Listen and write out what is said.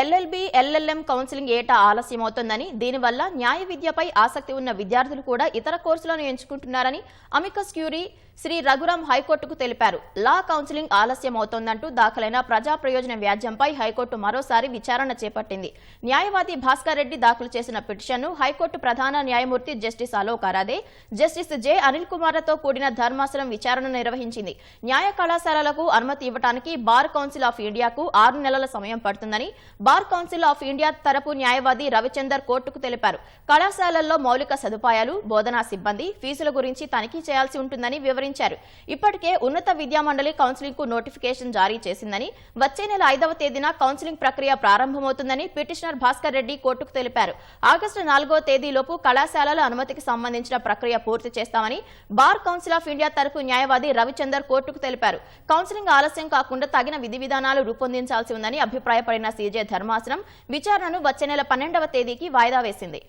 LLB LLM counselling ఏటా ఆలస్యమవుతోందని దీనివల్ల న్యాయ విద్యపై ఆసక్తి ఉన్న విద్యార్థులు కూడా ఇతర కోర్సులను ఎంచుకుంటున్నారని అమికస్ క్యూరీ శ్రీ రఘురాం హైకోర్టుకు తెలిపారు. లా కౌన్సిలింగ్ ఆలస్యమవుతోందంటూ దాఖలైన ప్రజా ప్రయోజన వ్యాజ్యంపై హైకోర్టు మరోసారి విచారణ చేపట్టింది. న్యాయవాది భాస్కర్ రెడ్డి దాఖలు చేసిన పిటిషన్ను హైకోర్టు ప్రధాన న్యాయమూర్తి justice Alok Aradhe justice J Anil కుమార్లతో కూడిన ధర్మాసనం విచారణ నిర్వహించింది. న్యాయ కళాశాలలకు అనుమతి ఇవ్వడానికి బార్ కౌన్సిల్ ఆఫ్ ఇండియాకు ఆరు నెలల సమయం పడుతుందని బార్ కౌన్సిల్ ఆఫ్ ఇండియా తరపు న్యాయవాది రవిచందర్ కోర్టుకు తెలిపారు. కళాశాలల్లో మౌలిక సదుపాయాలు బోధనా సిబ్బంది ఫీజుల గురించి తనిఖీ చేయాల్సి ఉంటుందని వివరించారు. ఇప్పటికే ఉన్నత విద్యామండలి కౌన్సిలింగ్కు నోటిఫికేషన్ జారీ చేసిందని వచ్చే నెల ఐదవ తేదీన కౌన్సిలింగ్ ప్రక్రియ ప్రారంభమవుతుందని పిటిషనర్ భాస్కర్ రెడ్డి కోర్టుకు తెలిపారు. ఆగస్టు నాలుగో తేదీలోపు కళాశాలల అనుమతికి సంబంధించిన ప్రక్రియ పూర్తి చేస్తామని బార్ కౌన్సిల్ ఆఫ్ ఇండియా తరపు న్యాయవాది రవిచందర్ కోర్టుకు తెలిపారు. కౌన్సిలింగ్ ఆలస్యం కాకుండా తగిన విధి విధానాలు రూపొందించాల్సి ఉందని అభిప్రాయపడిన సీజే ధర్మాసనం. విచారణను వచ్చే నెల పన్నెండవ తేదీకి వాయిదా వేసింది.